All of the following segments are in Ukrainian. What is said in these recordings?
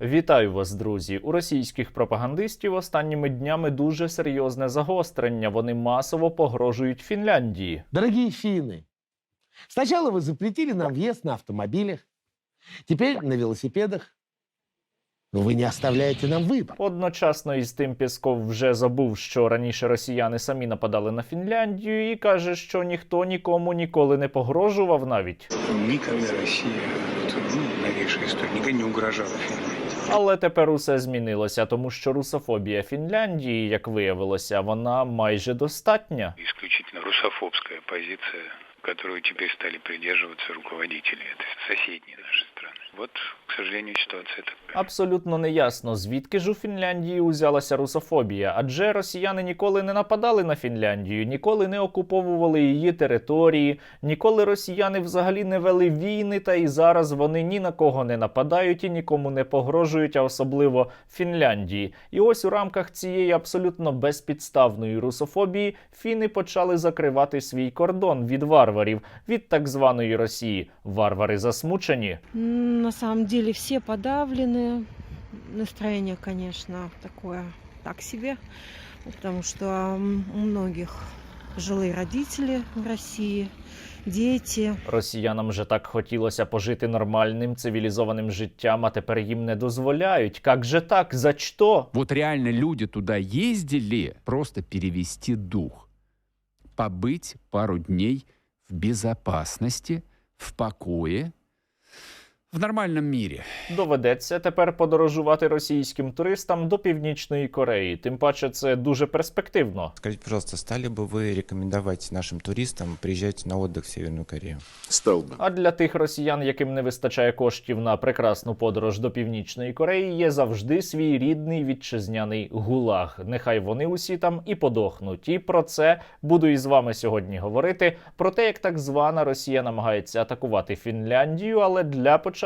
Вітаю вас, друзі! У російських пропагандистів останніми днями дуже серйозне загострення. Вони масово погрожують Фінляндії. Дорогие финны, сначала вы запретили нам въезд на автомобилях, теперь на велосипедах. Но вы не оставляете нам выбор. Одночасно із тим Пєсков вже забув, що раніше росіяни самі нападали на Фінляндію, і каже, що ніхто нікому ніколи не погрожував навіть. Никогда Россия, вот, ну, новейшая история, никогда не угрожала Финляндии. Але тепер усе змінилося, тому що русофобія Фінляндії, як виявилося, вона майже достатня. Исключительно русофобська позиція, яку тепер стали придержуватися руководителі. Це сусідні нашей страны. Вот, к сожалению, ситуация такая. Абсолютно неясно, звідки ж у Фінляндії узялася русофобія, адже росіяни ніколи не нападали на Фінляндію, ніколи не окуповували її території, ніколи росіяни взагалі не вели війни, та і зараз вони ні на кого не нападають і нікому не погрожують, а особливо Фінляндії. І ось у рамках цієї абсолютно безпідставної русофобії фіни почали закривати свій кордон від варварів, від так званої Росії. Варвари засмучені. М, На самом деле все подавлены. Настроение, конечно, такое так себе, потому что м, у многих пожилые родители в России, дети. Росіянам же так хотілося пожити нормальним цивілізованим життям, а тепер їм не дозволяють. Как же так? За що? Вот реально люди туда ездили просто перевести дух, побыть пару дней в безопасности, в покое, в нормальном мире. Доведеться тепер подорожувати російським туристам до північної Кореї. Тим паче, це дуже перспективно. Скажите, пожалуйста, стали бы вы рекомендовать нашим туристам приезжать на отдых в Северную Корею? Стал бы. А для тих росіян, яким не вистачає коштів на прекрасну подорож до північної Кореї, є завжди свій рідний вітчизняний гулаг. Нехай вони усі там і подохнуть. І про це буду із вами сьогодні говорити. Про те, як так звана Росія намагається атакувати Фінляндію. Але для початку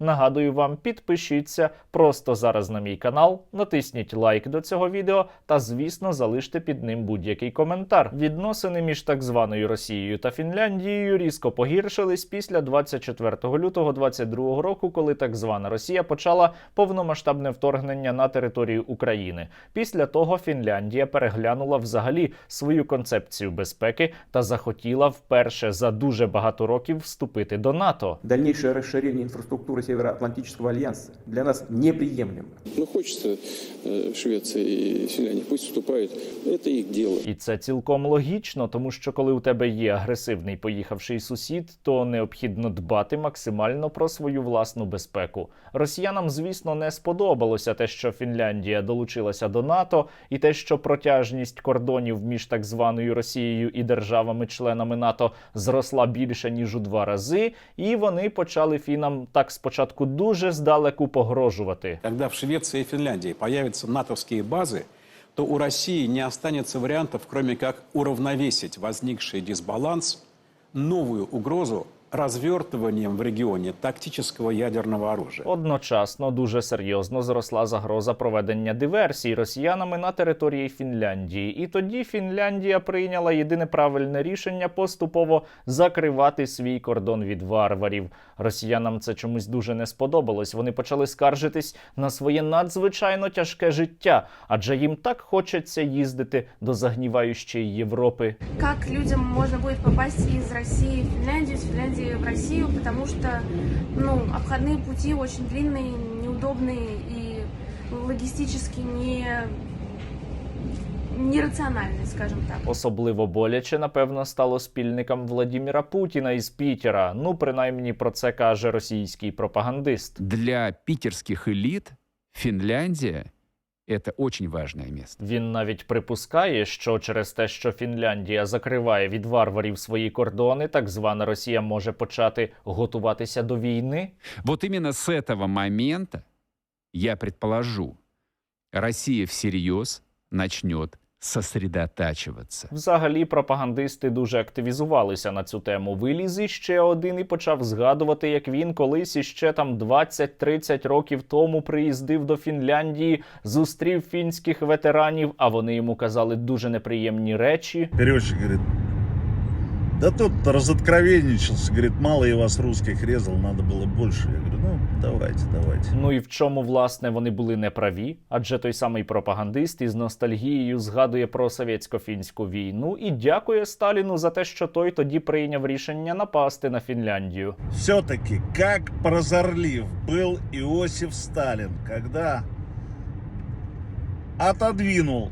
нагадую вам, підпишіться просто зараз на мій канал, натисніть лайк до цього відео та, звісно, залиште під ним будь-який коментар. Відносини між так званою Росією та Фінляндією різко погіршились після 24 лютого 22 року, коли так звана Росія почала повномасштабне вторгнення на територію України. Після того Фінляндія переглянула взагалі свою концепцію безпеки та захотіла вперше за дуже багато років вступити до НАТО. Дальнейшее расширение инфраструктуры Североатлантического альянса для нас неприемлемо. Ну, хочется э, Швеция и Финляндия, пусть вступают. Это их дело. І це цілком логічно, тому що коли у тебе є агресивний поїхавший сусід, то необхідно дбати максимально про свою власну безпеку. Росіянам, звісно, не сподобалося те, що Фінляндія долучилася до НАТО, і те, що протяжність кордонів між так званою Росією і державами-членами НАТО зросла більше ніж у два рази, і вони почали фінам так спочатку дуже здалеку погрожувати. Когда в Швеции и Финляндии появятся натовские базы, то у России не останется вариантов, кроме как уравновесить возникший дисбаланс, новую угрозу развертыванием в регионе тактического ядерного оружия. Одночасно дуже серйозно зросла загроза проведення диверсій росіянами на території Фінляндії, і тоді Фінляндія прийняла єдине правильне рішення поступово закривати свій кордон від варварів. Росіянам це чомусь дуже не сподобалось. Вони почали скаржитись на своє надзвичайно тяжке життя, адже їм так хочеться їздити до загніваючої Європи. как людям можно будет попасть из России в Финляндию, из Финляндии в Россию, потому что ну, обходные пути очень длинные, неудобные и логистически не нерациональные, скажем так. Особливо боляче, напевно, стало спільникам Владіміра Путіна із Пітера. Ну, принаймні про це каже російський пропагандист. Для питерских элит Это очень важное місце. Він навіть припускає, що через те, що Фінляндія закриває від варварів свої кордони, так звана Росія може почати готуватися до війни. Вот именно с этого момента, я предположу, Россия всерьез начнет сосредотачиваться. Взагалі, пропагандисти дуже активізувалися на цю тему. Виліз іще один і почав згадувати, як він колись іще там 20-30 років тому приїздив до Фінляндії, зустрів фінських ветеранів, а вони йому казали дуже неприємні речі. Переводчик говорит, Да тут разоткровенничался, говорит, мало я вас русских резал, надо было больше. Я говорю, ну, давайте, давайте. Ну і в чому власне вони були неправі? Адже той самий пропагандист із ностальгією згадує про совєтсько-фінську війну і дякує Сталіну за те, що той тоді прийняв рішення напасти на Фінляндію. Все-таки, как прозорлив был Иосиф Сталин, когда отодвинул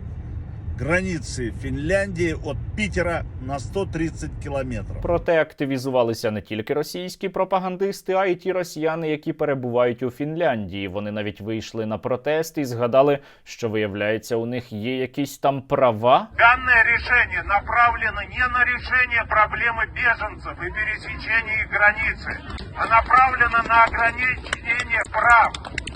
границы Финляндии от Питера на 130 километров. Проте активізувалися не тільки російські пропагандисти, а й ті росіяни, які перебувають у Фінляндії. Вони навіть вийшли на протест і згадали, що виявляється, у них є якісь там права. Данное решение направлено не на решение проблемы беженцев и пересечения их границы, а направлено на ограничение прав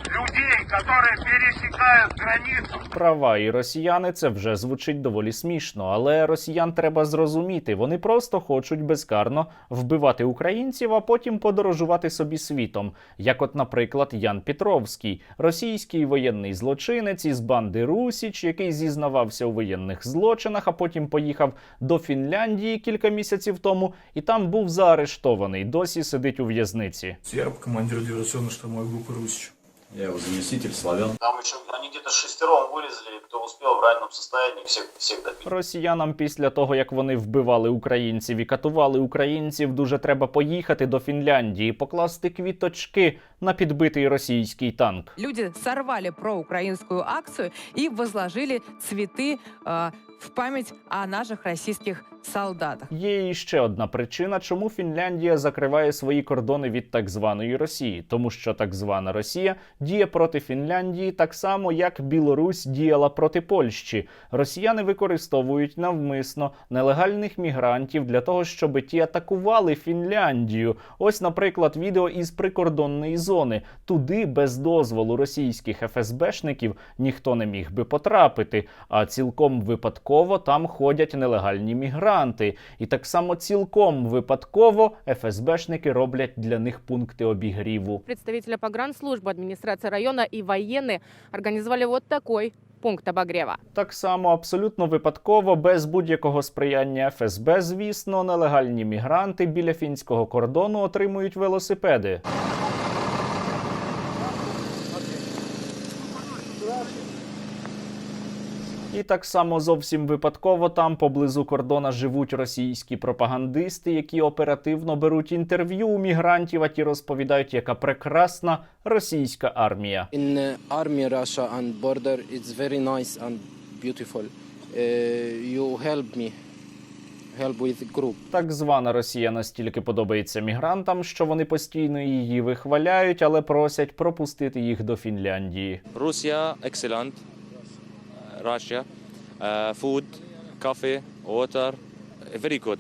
людей, которые пересекают границу. Права і росіяни це вже звучить доволі смішно, але росіян треба зрозуміти. Вони просто хочуть безкарно вбивати українців, а потім подорожувати собі світом. Як, от, наприклад, Ян Петровський, російський воєнний злочинець із банди Русіч, який зізнавався у воєнних злочинах, а потім поїхав до Фінляндії кілька місяців тому, і там був заарештований. Досі сидить у в'язниці. Я командир диверсионно-штурмовой группы «Русич». Я его заместитель, славян. Там еще они где-то шестером вылезли, кто успел в раненом состоянии, всех, всех добить. Росіянам після того, як вони вбивали українців і катували українців, дуже треба поїхати до Фінляндії, покласти квіточки на підбитий російський танк. Люди сорвали проукраинскую акцию и возложили цветы э, в память о наших российских солдатах. Є і ще одна причина, чому Фінляндія закриває свої кордони від так званої Росії, тому що так звана Росія діє проти Фінляндії так само, як Білорусь діяла проти Польщі. Росіяни використовують навмисно нелегальних мігрантів для того, щоб ті атакували Фінляндію. Ось, наприклад, відео із прикордонної зони. Туди без дозволу російських ФСБшників ніхто не міг би потрапити, а цілком випадково там ходять нелегальні мігранти. І так само цілком випадково ФСБшники роблять для них пункти обігріву. Представителя погранслужбы администрации района и военные организовали вот такой пункт обогрева. Так само абсолютно випадково, без будь-якого сприяння ФСБ, звісно, нелегальні мігранти біля фінського кордону отримують велосипеди. Так само зовсім випадково там поблизу кордона живуть російські пропагандисти, які оперативно беруть інтерв'ю у мігрантів, а ті розповідають, яка прекрасна російська армія. In army Russia and border, it's very nice and beautiful. Uh, you help me, help with group. Так звана Росія настільки подобається мігрантам, що вони постійно її вихваляють, але просять пропустити їх до Фінляндії. Russia, excellent. Russia, uh, food, coffee, water, very good.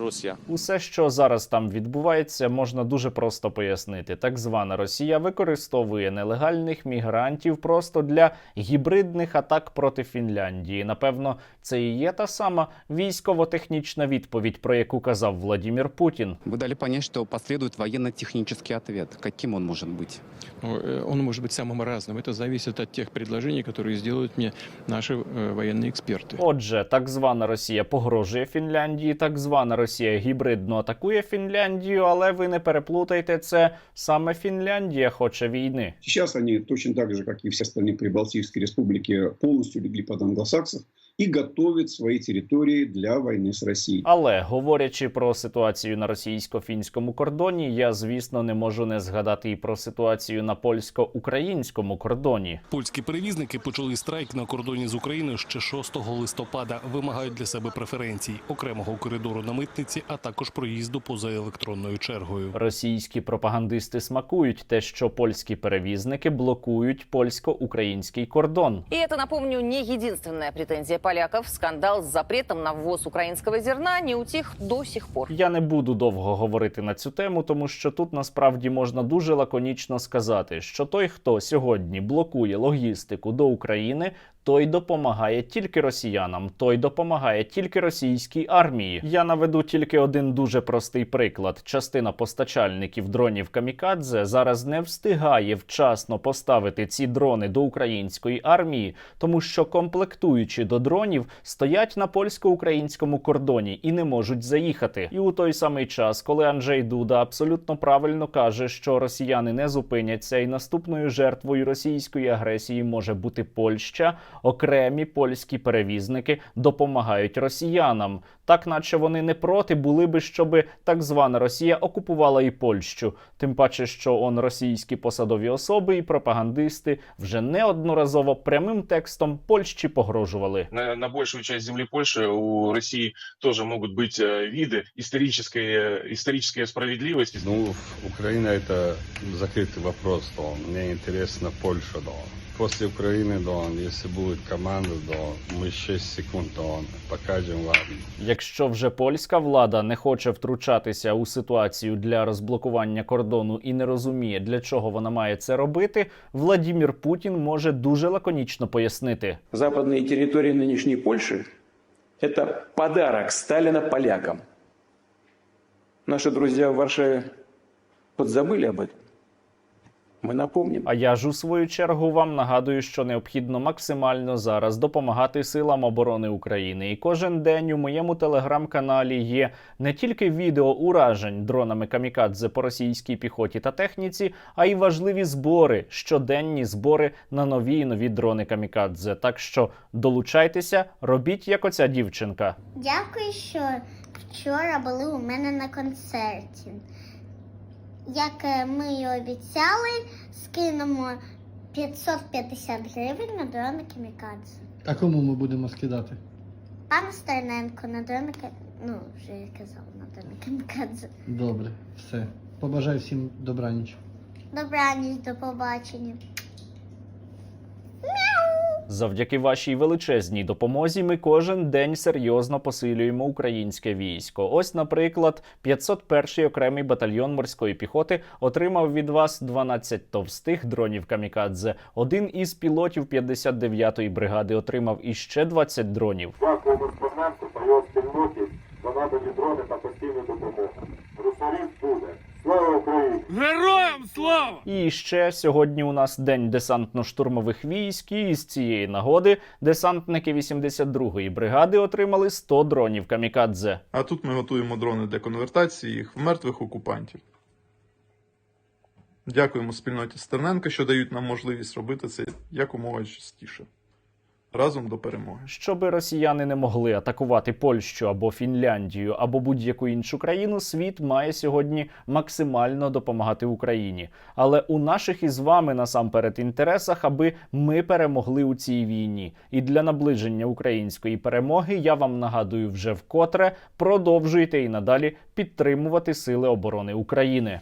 Russia. Усе, що зараз там відбувається, можна дуже просто пояснити. Так звана Росія використовує нелегальних мігрантів просто для гібридних атак проти Фінляндії. Напевно, це і є та сама військово-технічна відповідь, про яку казав Владімір Путін. Вы дали понять, что последует военно-технический ответ. Каким он может быть? Ну, э, Он может быть самым разным. Это зависит от тех предложений, которые сделают мне наши э, военные эксперты. Отже, так звана Росія погрожує Фінляндії, так звана Росія гібридно атакує Фінляндію, але ви не переплутайте це саме Фінляндія хоче війни. Сейчас они точно так же, как и все остальные прибалтійські республики, полностью легли під англосаксов и готовят свои территории для войны с Россией. Але говорячи про ситуацію на російсько-фінському кордоні, я звісно не можу не згадати і про ситуацію на польсько-українському кордоні. Польські перевізники почали страйк на кордоні з Україною ще 6 листопада. Вимагають для себе преференцій, окремого коридору на митниці, а також проїзду поза електронною чергою. Російські пропагандисти смакують те, що польські перевізники блокують польсько-український кордон. И это, напомню, не единственная претензия поляков. Скандал з запретом на ввоз українського зерна не утих до сих пор. Я не буду довго говорити на цю тему, тому що тут насправді можна дуже лаконічно сказати, що той, хто сьогодні блокує логістику до України, той допомагає тільки росіянам, той допомагає тільки російській армії. Я наведу тільки один дуже простий приклад: частина постачальників дронів камікадзе зараз не встигає вчасно поставити ці дрони до української армії, тому що комплектуючі до дронів стоять на польсько-українському кордоні і не можуть заїхати. І у той самий час, коли Анджей Дуда абсолютно правильно каже, що росіяни не зупиняться, і наступною жертвою російської агресії може бути Польща, окремі польські перевізники допомагають росіянам, так наче вони не проти були би, щоби так звана Росія окупувала і Польщу. Тим паче, що он російські посадові особи і пропагандисти вже неодноразово прямим текстом Польщі погрожували. на, на большую часть земли Польши у России тоже могут быть э, виды исторической, э, исторической справедливости. Ну, Украина это закрытый вопрос, то мне интересно Польша, да. После Украины, да, если будет команда, да, мы 6 секунд, да, покажем вам. Якщо вже польська влада не хоче втручатися у ситуацію для розблокування кордону і не розуміє, для чого вона має це робити, Владімір Путін може дуже лаконічно пояснити. Западные территории нынешней Польши – это подарок Сталина полякам. Наши друзья в Варшаве подзабыли об этом. Мы напомним. А я ж у свою чергу вам нагадую, що необхідно максимально зараз допомагати силам оборони України. І кожен день у моєму телеграм-каналі є не тільки відео уражень дронами камікадзе по російській піхоті та техніці, а й важливі збори, щоденні збори на нові і нові дрони камікадзе. Так що долучайтеся, робіть як оця дівчинка. Дякую, що вчора були у мене на концерті. Як е, ми і обіцяли, скинемо 550 гривень на дрона Кімікадзе. А кому ми будемо скидати? Пан Стерненко на дрона ну, вже я казала на дрона Кімікадзе. Добре, все. Побажаю всім добраніч. Добраніч, до побачення. Завдяки вашій величезній допомозі ми кожен день серйозно посилюємо українське військо. Ось, наприклад, 501-й окремий батальйон морської піхоти отримав від вас 12 товстих дронів камікадзе. Один із пілотів 59-ї бригади отримав іще 20 дронів. Стерненку та його спільноті за надані дрони та постійну допомогу. Русарів буде. Слава Україні! Героям слава! І ще сьогодні у нас день десантно-штурмових військ. І з цієї нагоди десантники 82-ї бригади отримали 100 дронів камікадзе. А тут ми готуємо дрони для конвертації їх в мертвих окупантів. Дякуємо спільноті Стерненка, що дають нам можливість робити це якомога частіше. Разом до перемоги. Щоби росіяни не могли атакувати Польщу або Фінляндію або будь-яку іншу країну, світ має сьогодні максимально допомагати Україні. Але у наших із вами насамперед інтересах, аби ми перемогли у цій війні. І для наближення української перемоги я вам нагадую вже вкотре продовжуйте і надалі підтримувати сили оборони України.